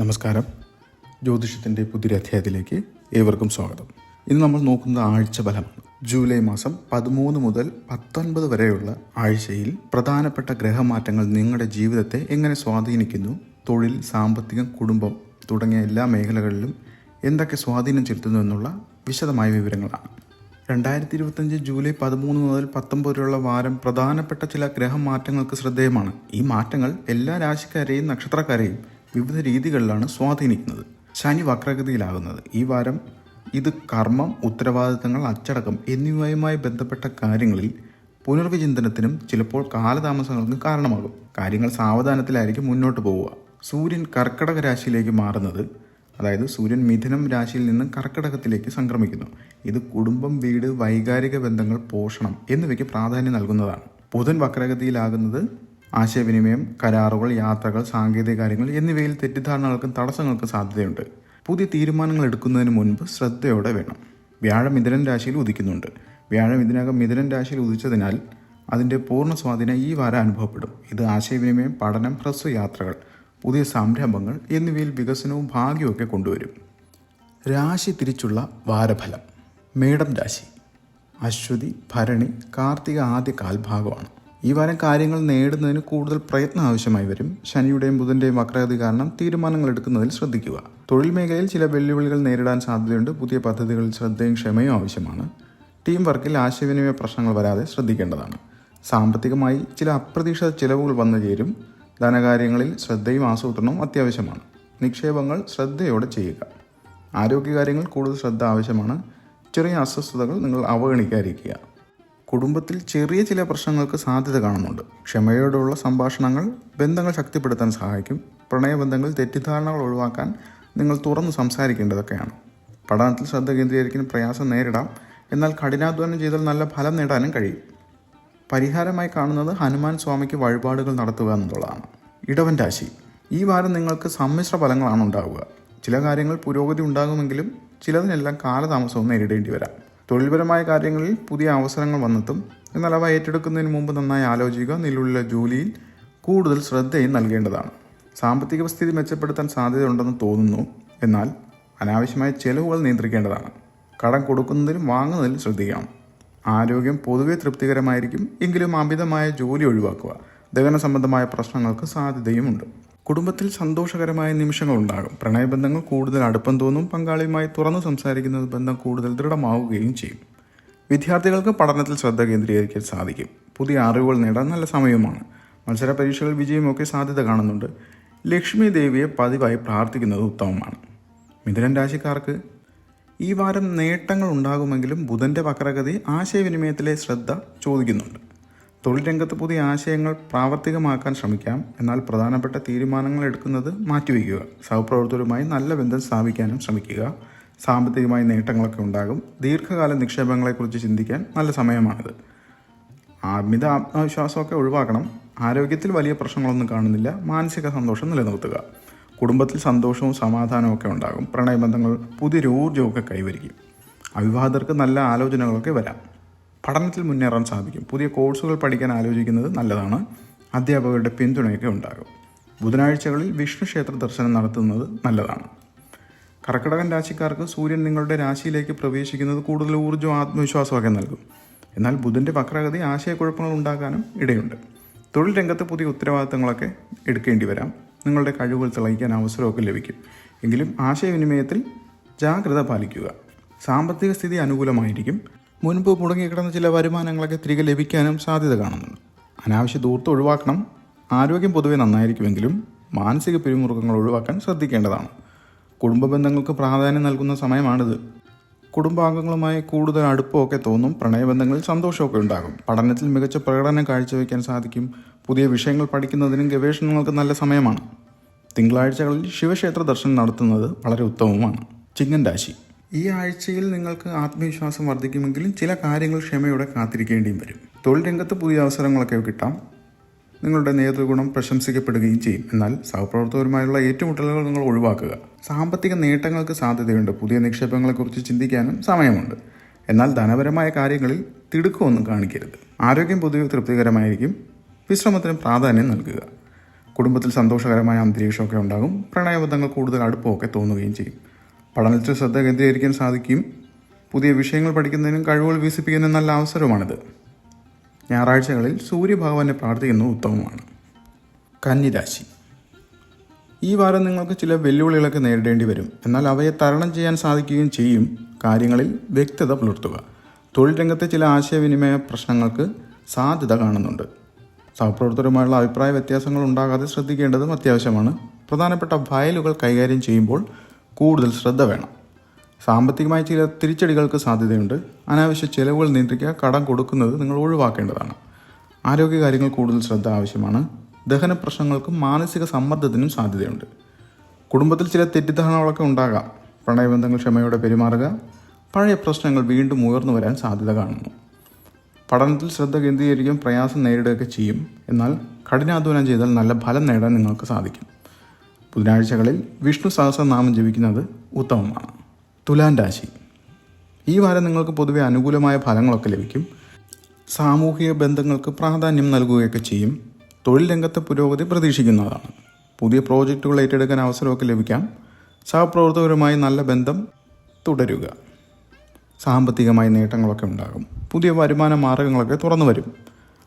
നമസ്കാരം. ജ്യോതിഷത്തിന്റെ പുതിയൊരു അധ്യായത്തിലേക്ക് ഏവർക്കും സ്വാഗതം. ഇന്ന് നമ്മൾ നോക്കുന്നത് ആഴ്ച ഫലമാണ്. ജൂലൈ മാസം പതിമൂന്ന് മുതൽ പത്തൊൻപത് വരെയുള്ള ആഴ്ചയിൽ പ്രധാനപ്പെട്ട ഗ്രഹമാറ്റങ്ങൾ നിങ്ങളുടെ ജീവിതത്തെ എങ്ങനെ സ്വാധീനിക്കുന്നു? തൊഴിൽ സാമ്പത്തികം കുടുംബം തുടങ്ങിയ എല്ലാ മേഖലകളിലും എന്തൊക്കെ സ്വാധീനം ചെലുത്തുന്നു എന്നുള്ള വിശദമായ വിവരങ്ങളാണ്. രണ്ടായിരത്തി ഇരുപത്തഞ്ച് ജൂലൈ പതിമൂന്ന് മുതൽ പത്തൊമ്പത് വരെയുള്ള വാരം പ്രധാനപ്പെട്ട ചില ഗ്രഹമാറ്റങ്ങൾക്ക് ശ്രദ്ധേയമാണ്. ഈ മാറ്റങ്ങൾ എല്ലാ രാശിക്കാരെയും നക്ഷത്രക്കാരെയും വിവിധ രീതികളിലാണ് സ്വാധീനിക്കുന്നത്. ശനി വക്രഗതിയിലാകുന്നത് ഈ വാരം ഇത് കർമ്മം ഉത്തരവാദിത്തങ്ങൾ അച്ചടക്കം എന്നിവയുമായി ബന്ധപ്പെട്ട കാര്യങ്ങളിൽ പുനർവിചിന്തനത്തിനും ചിലപ്പോൾ കാലതാമസങ്ങൾക്കും കാരണമാകും. കാര്യങ്ങൾ സാവധാനത്തിലായിരിക്കും മുന്നോട്ട് പോവുക. സൂര്യൻ കർക്കടക രാശിയിലേക്ക് മാറുന്നത് അതായത് സൂര്യൻ മിഥുനം രാശിയിൽ നിന്ന് കർക്കടകത്തിലേക്ക് സംക്രമിക്കുന്നു. ഇത് കുടുംബം വീട് വൈകാരിക ബന്ധങ്ങൾ പോഷണം എന്നിവയ്ക്ക് പ്രാധാന്യം നൽകുന്നതാണ്. ബുധൻ വക്രഗതിയിലാകുന്നത് ആശയവിനിമയം കരാറുകൾ യാത്രകൾ സാങ്കേതിക കാര്യങ്ങൾ എന്നിവയിൽ തെറ്റിദ്ധാരണകൾക്കും തടസ്സങ്ങൾക്കും സാധ്യതയുണ്ട്. പുതിയ തീരുമാനങ്ങൾ എടുക്കുന്നതിന് മുൻപ് ശ്രദ്ധയോടെ വേണം. വ്യാഴം മിഥുനൻ രാശിയിൽ ഉദിക്കുന്നുണ്ട്. വ്യാഴം ഇതിനകം മിഥുനൻ രാശിയിൽ ഉദിച്ചതിനാൽ അതിന്റെ പൂർണ സ്വാധീനം ഈ വാരം അനുഭവപ്പെടും. ഇത് ആശയവിനിമയം പഠനം ഹ്രസ്വ യാത്രകൾ പുതിയ സംരംഭങ്ങൾ എന്നിവയിൽ വികസനവും ഭാഗ്യവും കൊണ്ടുവരും. രാശി തിരിച്ചുള്ള വാരഫലം. മേടം രാശി. അശ്വതി ഭരണി കാർത്തിക ആദ്യ കാൽഭാഗമാണ്. ഈ വാരം കാര്യങ്ങൾ നേടുന്നതിന് കൂടുതൽ പ്രയത്നം ആവശ്യമായി വരും. ശനിയുടെയും ബുധന്റെയും വക്രഗതി കാരണം തീരുമാനങ്ങൾ എടുക്കുന്നതിൽ ശ്രദ്ധിക്കുക. തൊഴിൽ മേഖലയിൽ ചില വെല്ലുവിളികൾ നേരിടാൻ സാധ്യതയുണ്ട്. പുതിയ പദ്ധതികളിൽ ശ്രദ്ധയും ക്ഷമയും ആവശ്യമാണ്. ടീം വർക്കിൽ ആശയവിനിമയ പ്രശ്നങ്ങൾ വരാതെ ശ്രദ്ധിക്കേണ്ടതാണ്. സാമ്പത്തികമായി ചില അപ്രതീക്ഷിത ചിലവുകൾ വന്നു ചേരും. ധനകാര്യങ്ങളിൽ ശ്രദ്ധയും ആസൂത്രണവും അത്യാവശ്യമാണ്. നിക്ഷേപങ്ങൾ ശ്രദ്ധയോടെ ചെയ്യുക. ആരോഗ്യകാര്യങ്ങൾ കൂടുതൽ ശ്രദ്ധ ആവശ്യമാണ്. ചെറിയ അസ്വസ്ഥതകൾ നിങ്ങൾ അവഗണിക്കാതിരിക്കുക. കുടുംബത്തിൽ ചെറിയ ചില പ്രശ്നങ്ങൾക്ക് സാധ്യത കാണുന്നുണ്ട്. ക്ഷമയോടുള്ള സംഭാഷണങ്ങൾ ബന്ധങ്ങൾ ശക്തിപ്പെടുത്താൻ സഹായിക്കും. പ്രണയബന്ധങ്ങളിൽ തെറ്റിദ്ധാരണകൾ ഒഴിവാക്കാൻ നിങ്ങൾ തുറന്ന് സംസാരിക്കേണ്ടതൊക്കെയാണ്. പഠനത്തിൽ ശ്രദ്ധ കേന്ദ്രീകരിക്കുന്ന പ്രയാസം നേരിടാം. എന്നാൽ കഠിനാധ്വാനം ചെയ്താൽ നല്ല ഫലം നേടാനും കഴിയും. പരിഹാരമായി കാണുന്നത് ഹനുമാൻ സ്വാമിക്ക് വഴിപാടുകൾ നടത്തുക എന്നുള്ളതാണ്. ഇടവൻ രാശി. ഈ വാരം നിങ്ങൾക്ക് സമ്മിശ്ര ഫലങ്ങളാണ് ഉണ്ടാവുക. ചില കാര്യങ്ങൾ പുരോഗതി ഉണ്ടാകുമെങ്കിലും ചിലതിനെല്ലാം കാലതാമസവും നേരിടേണ്ടി വരാം. തൊഴിൽപരമായ കാര്യങ്ങളിൽ പുതിയ അവസരങ്ങൾ വന്നെത്തും. എന്നാൽ അവ ഏറ്റെടുക്കുന്നതിന് മുമ്പ് നന്നായി ആലോചിക്കുക. നിലവിലുള്ള ജോലിയിൽ കൂടുതൽ ശ്രദ്ധയും നൽകേണ്ടതാണ്. സാമ്പത്തിക സ്ഥിതി മെച്ചപ്പെടുത്താൻ സാധ്യതയുണ്ടെന്ന് തോന്നുന്നു. എന്നാൽ അനാവശ്യമായ ചെലവുകൾ നിയന്ത്രിക്കേണ്ടതാണ്. കടം കൊടുക്കുന്നതിലും വാങ്ങുന്നതിലും ശ്രദ്ധിക്കണം. ആരോഗ്യം പൊതുവെ തൃപ്തികരമായിരിക്കും. എങ്കിലും അമിതമായ ജോലി ഒഴിവാക്കുക. ദഹന സംബന്ധമായ പ്രശ്നങ്ങൾക്ക് സാധ്യതയുമുണ്ട്. കുടുംബത്തിൽ സന്തോഷകരമായ നിമിഷങ്ങൾ ഉണ്ടാകും. പ്രണയബന്ധങ്ങൾ കൂടുതൽ അടുപ്പം തോന്നും. പങ്കാളിയുമായി തുറന്നു സംസാരിക്കുന്ന ബന്ധം കൂടുതൽ ദൃഢമാവുകയും ചെയ്യും. വിദ്യാർത്ഥികൾക്ക് പഠനത്തിൽ ശ്രദ്ധ കേന്ദ്രീകരിക്കാൻ സാധിക്കും. പുതിയ അറിവുകൾ നേടാൻ നല്ല സമയമാണ്. മത്സര പരീക്ഷകൾ വിജയമൊക്കെ സാധ്യത കാണുന്നുണ്ട്. ലക്ഷ്മി ദേവിയെ പതിവായി പ്രാർത്ഥിക്കുന്നത് ഉത്തമമാണ്. മിഥുനൻ രാശിക്കാർക്ക് ഈ വാരം നേട്ടങ്ങൾ ഉണ്ടാകുമെങ്കിലും ബുധന്റെ വക്രഗതി ആശയവിനിമയത്തിലെ ശ്രദ്ധ ചോദിക്കുന്നുണ്ട്. തൊഴിൽ രംഗത്ത് പുതിയ ആശയങ്ങൾ പ്രാവർത്തികമാക്കാൻ ശ്രമിക്കാം. എന്നാൽ പ്രധാനപ്പെട്ട തീരുമാനങ്ങൾ എടുക്കുന്നത് മാറ്റിവെക്കുക സഹപ്രവർത്തകരുമായി നല്ല ബന്ധം സ്ഥാപിക്കാനും ശ്രമിക്കുക. സാമ്പത്തികമായി നേട്ടങ്ങളൊക്കെ ഉണ്ടാകും. ദീർഘകാല നിക്ഷേപങ്ങളെക്കുറിച്ച് ചിന്തിക്കാൻ നല്ല സമയമാണിത്. അമിത ആത്മവിശ്വാസമൊക്കെ ഒഴിവാക്കണം. ആരോഗ്യത്തിൽ വലിയ പ്രശ്നങ്ങളൊന്നും കാണുന്നില്ല. മാനസിക സന്തോഷം നിലനിർത്തുക. കുടുംബത്തിൽ സന്തോഷവും സമാധാനവും ഒക്കെ ഉണ്ടാകും. പ്രണയബന്ധങ്ങൾ പുതിയൊരു ഊർജമൊക്കെ കൈവരിക്കും. അവിവാഹിതർക്ക് നല്ല ആലോചനകളൊക്കെ വരാം. പഠനത്തിൽ മുന്നേറാൻ സാധിക്കും. പുതിയ കോഴ്സുകൾ പഠിക്കാൻ ആലോചിക്കുന്നത് നല്ലതാണ്. അധ്യാപകരുടെ പിന്തുണയൊക്കെ ഉണ്ടാകും. ബുധനാഴ്ചകളിൽ വിഷ്ണു ക്ഷേത്ര ദർശനം നടത്തുന്നത് നല്ലതാണ്. കർക്കിടകൻ രാശിക്കാർക്ക് സൂര്യൻ നിങ്ങളുടെ രാശിയിലേക്ക് പ്രവേശിക്കുന്നത് കൂടുതൽ ഊർജവും ആത്മവിശ്വാസമൊക്കെ നൽകും. എന്നാൽ ബുധന്റെ വക്രഗതി ആശയക്കുഴപ്പങ്ങൾ ഉണ്ടാക്കാനും ഇടയുണ്ട്. തൊഴിൽ രംഗത്ത് പുതിയ ഉത്തരവാദിത്തങ്ങളൊക്കെ എടുക്കേണ്ടി വരാം. നിങ്ങളുടെ കഴിവുകൾ തെളിയിക്കാൻ അവസരമൊക്കെ ലഭിക്കും. എങ്കിലും ആശയവിനിമയത്തിൽ ജാഗ്രത പാലിക്കുക. സാമ്പത്തിക സ്ഥിതി അനുകൂലമായിരിക്കും. മുൻപ് മുടങ്ങിക്കിടന്ന ചില വരുമാനങ്ങളൊക്കെ തിരികെ ലഭിക്കാനും സാധ്യത കാണുന്നുണ്ട്. അനാവശ്യ ദൂർത്ത് ഒഴിവാക്കണം. ആരോഗ്യം പൊതുവെ നന്നായിരിക്കുമെങ്കിലും മാനസിക പിരിമുറുക്കങ്ങൾ ഒഴിവാക്കാൻ ശ്രദ്ധിക്കേണ്ടതാണ്. കുടുംബ ബന്ധങ്ങൾക്ക് പ്രാധാന്യം നൽകുന്ന സമയമാണിത്. കുടുംബാംഗങ്ങളുമായി കൂടുതൽ അടുപ്പമൊക്കെ തോന്നും പ്രണയബന്ധങ്ങളിൽ സന്തോഷമൊക്കെ ഉണ്ടാകും. പഠനത്തിൽ മികച്ച പ്രകടനം കാഴ്ചവെക്കാൻ സാധിക്കും. പുതിയ വിഷയങ്ങൾ പഠിക്കുന്നതിനും ഗവേഷണങ്ങൾക്ക് നല്ല സമയമാണ്. തിങ്കളാഴ്ചകളിൽ ശിവക്ഷേത്ര ദർശനം നടത്തുന്നത് വളരെ ഉത്തമമാണ് ചിങ്ങൻ രാശി. ഈ ആഴ്ചയിൽ നിങ്ങൾക്ക് ആത്മവിശ്വാസം വർദ്ധിക്കുമെങ്കിലും ചില കാര്യങ്ങൾ ക്ഷമയോടെ കാത്തിരിക്കേണ്ടിയും വരും. തൊഴിൽ രംഗത്ത് പുതിയ അവസരങ്ങളൊക്കെ കിട്ടാം. നിങ്ങളുടെ നേതൃഗുണം പ്രശംസിക്കപ്പെടുകയും ചെയ്യും. എന്നാൽ സഹപ്രവർത്തകരുമായുള്ള ഏറ്റുമുട്ടലുകൾ നിങ്ങൾ ഒഴിവാക്കുക. സാമ്പത്തിക നേട്ടങ്ങൾക്ക് സാധ്യതയുണ്ട്. പുതിയ നിക്ഷേപങ്ങളെക്കുറിച്ച് ചിന്തിക്കാനും സമയമുണ്ട്. എന്നാൽ ധനപരമായ കാര്യങ്ങളിൽ തിടുക്കമൊന്നും കാണിക്കരുത്. ആരോഗ്യം പൊതുവെ തൃപ്തികരമായിരിക്കും. വിശ്രമത്തിന് പ്രാധാന്യം നൽകുക. കുടുംബത്തിൽ സന്തോഷകരമായ അന്തരീക്ഷമൊക്കെ ഉണ്ടാകും. പ്രണയബന്ധങ്ങൾ കൂടുതൽ അടുപ്പമൊക്കെ തോന്നുകയും ചെയ്യും. പഠനത്തിൽ ശ്രദ്ധ കേന്ദ്രീകരിക്കാൻ സാധിക്കും. പുതിയ വിഷയങ്ങൾ പഠിക്കുന്നതിനും കഴിവുകൾ വികസിപ്പിക്കുന്നതിനും നല്ല അവസരമാണിത്. ഞായറാഴ്ചകളിൽ സൂര്യഭഗവാനെ പ്രാർത്ഥിക്കുന്നത് ഉത്തമമാണ്. കന്നിരാശി. ഈ വാരം നിങ്ങൾക്ക് ചില വെല്ലുവിളികളൊക്കെ നേരിടേണ്ടി വരും. എന്നാൽ അവയെ തരണം ചെയ്യാൻ സാധിക്കുകയും ചെയ്യും. കാര്യങ്ങളിൽ വ്യക്തത പുലർത്തുക. തൊഴിൽ രംഗത്തെ ചില ആശയവിനിമയ പ്രശ്നങ്ങൾക്ക് സാധ്യത കാണുന്നുണ്ട്. സഹപ്രവർത്തകരുമായുള്ള അഭിപ്രായ വ്യത്യാസങ്ങൾ ഉണ്ടാകാതെ ശ്രദ്ധിക്കേണ്ടതും അത്യാവശ്യമാണ്. പ്രധാനപ്പെട്ട ഫയലുകൾ കൈകാര്യം ചെയ്യുമ്പോൾ കൂടുതൽ ശ്രദ്ധ വേണം. സാമ്പത്തികമായി ചില തിരിച്ചടികൾക്ക് സാധ്യതയുണ്ട്. അനാവശ്യ ചിലവുകൾ നിയന്ത്രിക്കുക കടം കൊടുക്കുന്നത് നിങ്ങൾ ഒഴിവാക്കേണ്ടതാണ്. ആരോഗ്യകാര്യങ്ങൾ കൂടുതൽ ശ്രദ്ധ ആവശ്യമാണ്. ദഹന പ്രശ്നങ്ങൾക്കും മാനസിക സമ്മർദ്ദത്തിനും സാധ്യതയുണ്ട്. കുടുംബത്തിൽ ചില തെറ്റിദ്ധാരണകളൊക്കെ ഉണ്ടാകാം. പ്രണയബന്ധങ്ങൾ ക്ഷമയോടെ പെരുമാറുക പഴയ പ്രശ്നങ്ങൾ വീണ്ടും ഉയർന്നു വരാൻ സാധ്യത കാണുന്നു. പഠനത്തിൽ ശ്രദ്ധ കേന്ദ്രീകരിക്കാൻ പ്രയാസം നേരിടുകയൊക്കെ ചെയ്യും. എന്നാൽ കഠിനാധ്വാനം ചെയ്താൽ നല്ല ഫലം നേടാൻ നിങ്ങൾക്ക് സാധിക്കും. ബുധനാഴ്ചകളിൽ വിഷ്ണു സഹസ്രനാമം ജപിക്കുന്നത് ഉത്തമമാണ്. തുലാൻ രാശി. ഈ വാരം നിങ്ങൾക്ക് പൊതുവെ അനുകൂലമായ ഫലങ്ങളൊക്കെ ലഭിക്കും. സാമൂഹിക ബന്ധങ്ങൾക്ക് പ്രാധാന്യം നൽകുകയൊക്കെ ചെയ്യും. തൊഴിൽ രംഗത്തെ പുരോഗതി പ്രതീക്ഷിക്കുന്നതാണ്. പുതിയ പ്രോജക്റ്റുകൾ ഏറ്റെടുക്കാൻ അവസരമൊക്കെ ലഭിക്കാം. സഹപ്രവർത്തകരുമായി നല്ല ബന്ധം തുടരുക. സാമ്പത്തികമായ നേട്ടങ്ങളൊക്കെ ഉണ്ടാകും. പുതിയ വരുമാന മാർഗങ്ങളൊക്കെ തുറന്നു വരും.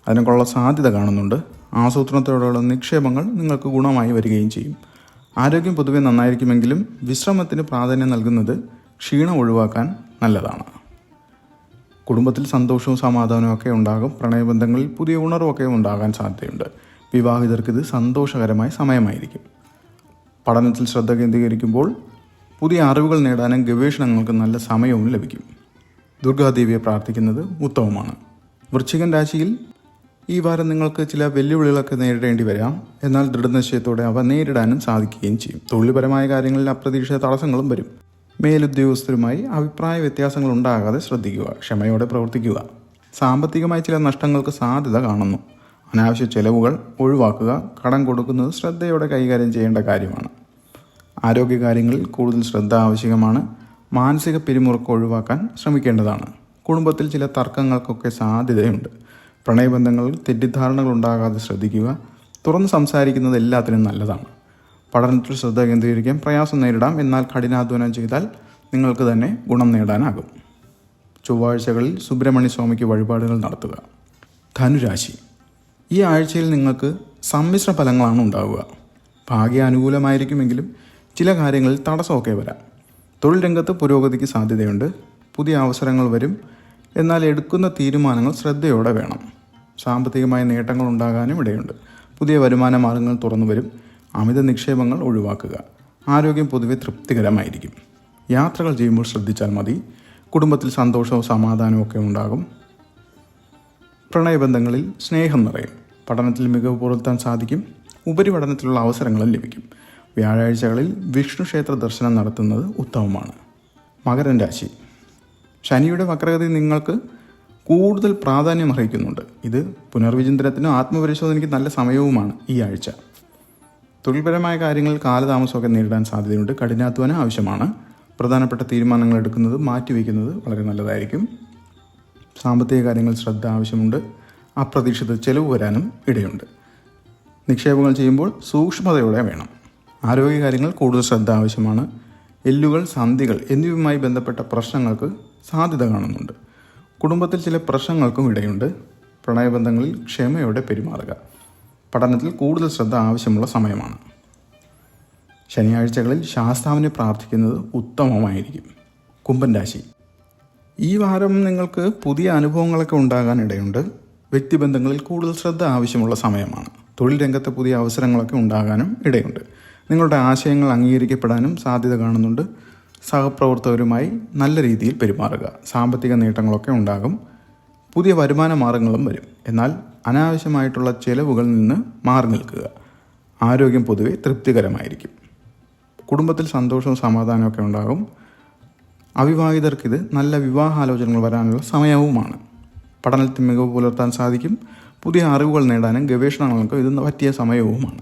അതിനൊക്കെയുള്ള സാധ്യത കാണുന്നുണ്ട്. ആസൂത്രണത്തോടുള്ള നിക്ഷേപങ്ങൾ നിങ്ങൾക്ക് ഗുണമായി വരികയും ചെയ്യും. ആരോഗ്യം പൊതുവെ നന്നായിരിക്കുമെങ്കിലും വിശ്രമത്തിന് പ്രാധാന്യം നൽകുന്നത് ക്ഷീണം ഒഴിവാക്കാൻ നല്ലതാണ്. കുടുംബത്തിൽ സന്തോഷവും സമാധാനവും ഒക്കെ ഉണ്ടാകും. പ്രണയബന്ധങ്ങളിൽ പുതിയ ഉണർവൊക്കെ ഉണ്ടാകാൻ സാധ്യതയുണ്ട്. വിവാഹിതർക്ക് ഇത് സന്തോഷകരമായ സമയമായിരിക്കും. പഠനത്തിൽ ശ്രദ്ധ കേന്ദ്രീകരിക്കുമ്പോൾ പുതിയ അറിവുകൾ നേടാനും ഗവേഷണങ്ങൾക്ക് നല്ല സമയവും ലഭിക്കും. ദുർഗാദേവിയെ പ്രാർത്ഥിക്കുന്നത് ഉത്തമമാണ്. വൃശ്ചികൻ രാശിയിൽ ഈ വാരം നിങ്ങൾക്ക് ചില വെല്ലുവിളികളൊക്കെ നേരിടേണ്ടി വരാം. എന്നാൽ ദൃഢനിശ്ചയത്തോടെ അവ നേരിടാനും സാധിക്കുകയും ചെയ്യും. തൊഴിൽപരമായ കാര്യങ്ങളിൽ അപ്രതീക്ഷിത തടസ്സങ്ങളും വരും. മേലുദ്യോഗസ്ഥരുമായി അഭിപ്രായ വ്യത്യാസങ്ങൾ ഉണ്ടാകാതെ ശ്രദ്ധിക്കുക ക്ഷമയോടെ പ്രവർത്തിക്കുക. സാമ്പത്തികമായ ചില നഷ്ടങ്ങൾക്ക് സാധ്യത കാണുന്നു. അനാവശ്യ ചെലവുകൾ ഒഴിവാക്കുക കടം കൊടുക്കുന്നത് ശ്രദ്ധയോടെ കൈകാര്യം ചെയ്യേണ്ട കാര്യമാണ്. ആരോഗ്യകാര്യങ്ങളിൽ കൂടുതൽ ശ്രദ്ധ ആവശ്യമാണ് മാനസിക പിരിമുറുക്കം ഒഴിവാക്കാൻ ശ്രമിക്കേണ്ടതാണ്. കുടുംബത്തിൽ ചില തർക്കങ്ങൾക്കൊക്കെ സാധ്യതയുണ്ട്. പ്രണയബന്ധങ്ങളിൽ തെറ്റിദ്ധാരണകൾ ഉണ്ടാകാതെ ശ്രദ്ധിക്കുക. തുറന്ന് സംസാരിക്കുന്നത് എല്ലാത്തിനും നല്ലതാണ്. പഠനത്തിൽ ശ്രദ്ധ കേന്ദ്രീകരിക്കാൻ പ്രയാസം നേരിടാം. എന്നാൽ കഠിനാധ്വാനം ചെയ്താൽ നിങ്ങൾക്ക് തന്നെ ഗുണം നേടാനാകും. ചൊവ്വാഴ്ചകളിൽ സുബ്രഹ്മണ്യ സ്വാമിക്ക് വഴിപാടുകൾ നടത്തുക. ധനുരാശി. ഈ ആഴ്ചയിൽ നിങ്ങൾക്ക് സമ്മിശ്ര ഫലങ്ങളാണ് ഉണ്ടാവുക. ഭാഗ്യ അനുകൂലമായിരിക്കുമെങ്കിലും ചില കാര്യങ്ങളിൽ തടസ്സമൊക്കെ വരാം. തൊഴിൽ രംഗത്ത് പുരോഗതിക്ക് സാധ്യതയുണ്ട്. പുതിയ അവസരങ്ങൾ വരും. എന്നാൽ എടുക്കുന്ന തീരുമാനങ്ങൾ ശ്രദ്ധയോടെ വേണം. സാമ്പത്തികമായ നേട്ടങ്ങൾ ഉണ്ടാകാനും ഇടയുണ്ട്. പുതിയ വരുമാന മാർഗങ്ങൾ തുറന്നു വരും. അമിത നിക്ഷേപങ്ങൾ ഒഴിവാക്കുക. ആരോഗ്യം പൊതുവെ തൃപ്തികരമായിരിക്കും. യാത്രകൾ ചെയ്യുമ്പോൾ ശ്രദ്ധിച്ചാൽ മതി. കുടുംബത്തിൽ സന്തോഷവും സമാധാനവും ഒക്കെ ഉണ്ടാകും. പ്രണയബന്ധങ്ങളിൽ സ്നേഹം നിറയും. പഠനത്തിൽ മികവ് പുലർത്താൻ സാധിക്കും. ഉപരിപഠനത്തിലുള്ള അവസരങ്ങളും ലഭിക്കും. വ്യാഴാഴ്ചകളിൽ വിഷ്ണു ക്ഷേത്ര ദർശനം നടത്തുന്നത് ഉത്തമമാണ്. മകരൻ രാശി. ശനിയുടെ വക്രഗതി നിങ്ങൾക്ക് കൂടുതൽ പ്രാധാന്യം അർഹിക്കുന്നുണ്ട്. ഇത് പുനർവിചിന്തനത്തിനും ആത്മപരിശോധനയ്ക്ക് നല്ല സമയവുമാണ് ഈ ആഴ്ച. തൊഴിൽപരമായ കാര്യങ്ങളിൽ കാലതാമസമൊക്കെ നേരിടാൻ സാധ്യതയുണ്ട്. കഠിനാധ്വാനം ആവശ്യമാണ്. പ്രധാനപ്പെട്ട തീരുമാനങ്ങൾ എടുക്കുന്നത് മാറ്റിവെക്കുന്നത് വളരെ നല്ലതായിരിക്കും. സാമ്പത്തിക കാര്യങ്ങൾ ശ്രദ്ധ ആവശ്യമുണ്ട്. അപ്രതീക്ഷിത ചെലവ് വരാനും ഇടയുണ്ട്. നിക്ഷേപങ്ങൾ ചെയ്യുമ്പോൾ സൂക്ഷ്മതയോടെ വേണം. ആരോഗ്യകാര്യങ്ങൾ കൂടുതൽ ശ്രദ്ധ ആവശ്യമാണ്. എല്ലുകൾ സന്ധികൾ എന്നിവയുമായി ബന്ധപ്പെട്ട പ്രശ്നങ്ങൾക്ക് സാധ്യത കാണുന്നുണ്ട്. കുടുംബത്തിൽ ചില പ്രശ്നങ്ങൾക്കും ഇടയുണ്ട്. പ്രണയബന്ധങ്ങളിൽ ക്ഷമയോടെ പെരുമാറുക. പഠനത്തിൽ കൂടുതൽ ശ്രദ്ധ ആവശ്യമുള്ള സമയമാണ്. ശനിയാഴ്ചകളിൽ ശാസ്താവിനെ പ്രാർത്ഥിക്കുന്നത് ഉത്തമമായിരിക്കും. കുംഭൻ രാശി. ഈ വാരം നിങ്ങൾക്ക് പുതിയ അനുഭവങ്ങളൊക്കെ ഉണ്ടാകാൻ ഇടയുണ്ട്. വ്യക്തിബന്ധങ്ങളിൽ കൂടുതൽ ശ്രദ്ധ ആവശ്യമുള്ള സമയമാണ്. തൊഴിൽ രംഗത്തെ പുതിയ അവസരങ്ങളൊക്കെ ഉണ്ടാകാനും ഇടയുണ്ട്. നിങ്ങളുടെ ആശയങ്ങൾ അംഗീകരിക്കപ്പെടാനും സാധ്യത കാണുന്നുണ്ട്. സഹപ്രവർത്തകരുമായി നല്ല രീതിയിൽ പെരുമാറുക. സാമ്പത്തിക നേട്ടങ്ങളൊക്കെ ഉണ്ടാകും. പുതിയ വരുമാന മാർഗങ്ങളും വരും. എന്നാൽ അനാവശ്യമായിട്ടുള്ള ചെലവുകളിൽ നിന്ന് മാറി നിൽക്കുക. ആരോഗ്യം പൊതുവെ തൃപ്തികരമായിരിക്കും. കുടുംബത്തിൽ സന്തോഷവും സമാധാനമൊക്കെ ഉണ്ടാകും. അവിവാഹിതർക്കിത് നല്ല വിവാഹാലോചനകൾ വരാനുള്ള സമയവുമാണ്. പഠനത്തിൽ മികവ് പുലർത്താൻ സാധിക്കും. പുതിയ അറിവുകൾ നേടാനും ഗവേഷണങ്ങൾക്കും ഇത് പറ്റിയ സമയവുമാണ്.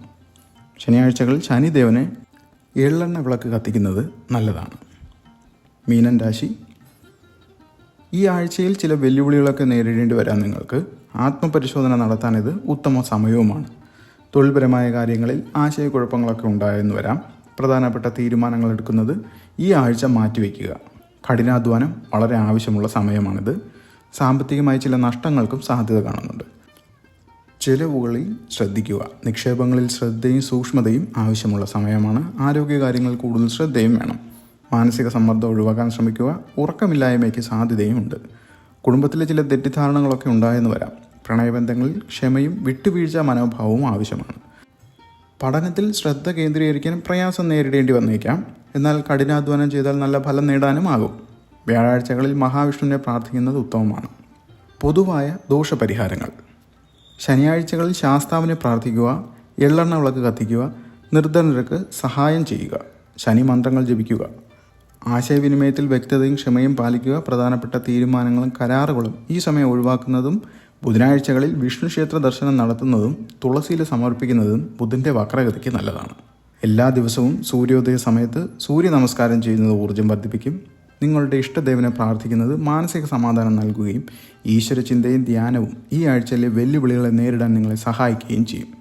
ശനിയാഴ്ചകളിൽ ശനിദേവനെ എള്ളെണ്ണ വിളക്ക് കത്തിക്കുന്നത് നല്ലതാണ്. മീനൻ രാശി. ഈ ആഴ്ചയിൽ ചില വെല്ലുവിളികളൊക്കെ നേരിടേണ്ടി വരാൻ നിങ്ങൾക്ക്. ആത്മപരിശോധന നടത്താൻ ഇത് ഉത്തമ സമയവുമാണ്. തൊഴിൽപരമായ കാര്യങ്ങളിൽ ആശയക്കുഴപ്പങ്ങളൊക്കെ ഉണ്ടായെന്ന് വരാം. പ്രധാനപ്പെട്ട തീരുമാനങ്ങൾ എടുക്കുന്നത് ഈ ആഴ്ച മാറ്റിവെക്കുക. കഠിനാധ്വാനം വളരെ ആവശ്യമുള്ള സമയമാണിത്. സാമ്പത്തികമായി ചില നഷ്ടങ്ങൾക്കും സാധ്യത കാണുന്നുണ്ട്. ചെലവുകളിൽ ശ്രദ്ധിക്കുക. നിക്ഷേപങ്ങളിൽ ശ്രദ്ധയും സൂക്ഷ്മതയും ആവശ്യമുള്ള സമയമാണ്. ആരോഗ്യകാര്യങ്ങൾ കൂടുതൽ ശ്രദ്ധയും വേണം. മാനസിക സമ്മർദ്ദം ഒഴിവാക്കാൻ ശ്രമിക്കുക ഉറക്കമില്ലായ്മയ്ക്ക് സാധ്യതയുമുണ്ട്. കുടുംബത്തിലെ ചില തെറ്റിദ്ധാരണകളൊക്കെ ഉണ്ടായെന്ന് വരാം. പ്രണയബന്ധങ്ങളിൽ ക്ഷമയും വിട്ടുവീഴ്ച മനോഭാവവും ആവശ്യമാണ്. പഠനത്തിൽ ശ്രദ്ധ കേന്ദ്രീകരിക്കാൻ പ്രയാസം നേരിടേണ്ടി വന്നേക്കാം. എന്നാൽ കഠിനാധ്വാനം ചെയ്താൽ നല്ല ഫലം നേടാനും ആകും വ്യാഴാഴ്ചകളിൽ മഹാവിഷ്ണുവിനെ പ്രാർത്ഥിക്കുന്നത് ഉത്തമമാണ്. പൊതുവായ ദോഷപരിഹാരങ്ങൾ. ശനിയാഴ്ചകളിൽ ശാസ്താവിനെ പ്രാർത്ഥിക്കുക എള്ളെണ്ണ വിളക്ക് കത്തിക്കുക നിർദ്ധനർക്ക് സഹായം ചെയ്യുക ശനി മന്ത്രങ്ങൾ ജപിക്കുക. ആശയവിനിമയത്തിൽ വ്യക്തതയും ക്ഷമയും പാലിക്കുക പ്രധാനപ്പെട്ട തീരുമാനങ്ങളും കരാറുകളും ഈ സമയം ഒഴിവാക്കുന്നതും ബുധനാഴ്ചകളിൽ വിഷ്ണു ക്ഷേത്ര ദർശനം നടത്തുന്നതും തുളസിയിൽ സമർപ്പിക്കുന്നതും ബുധന്റെ വക്രഗതിക്ക് നല്ലതാണ്. എല്ലാ ദിവസവും സൂര്യോദയ സമയത്ത് സൂര്യ നമസ്കാരം ചെയ്യുന്നത് ഊർജം വർദ്ധിപ്പിക്കും. നിങ്ങളുടെ ഇഷ്ടദേവനെ പ്രാർത്ഥിക്കുന്നത് മാനസിക സമാധാനം നൽകുകയും ഈശ്വരചിന്തയും ധ്യാനവും ഈ ആഴ്ചയിലെ വെല്ലുവിളികളെ നേരിടാൻ നിങ്ങളെ സഹായിക്കുകയും ചെയ്യും.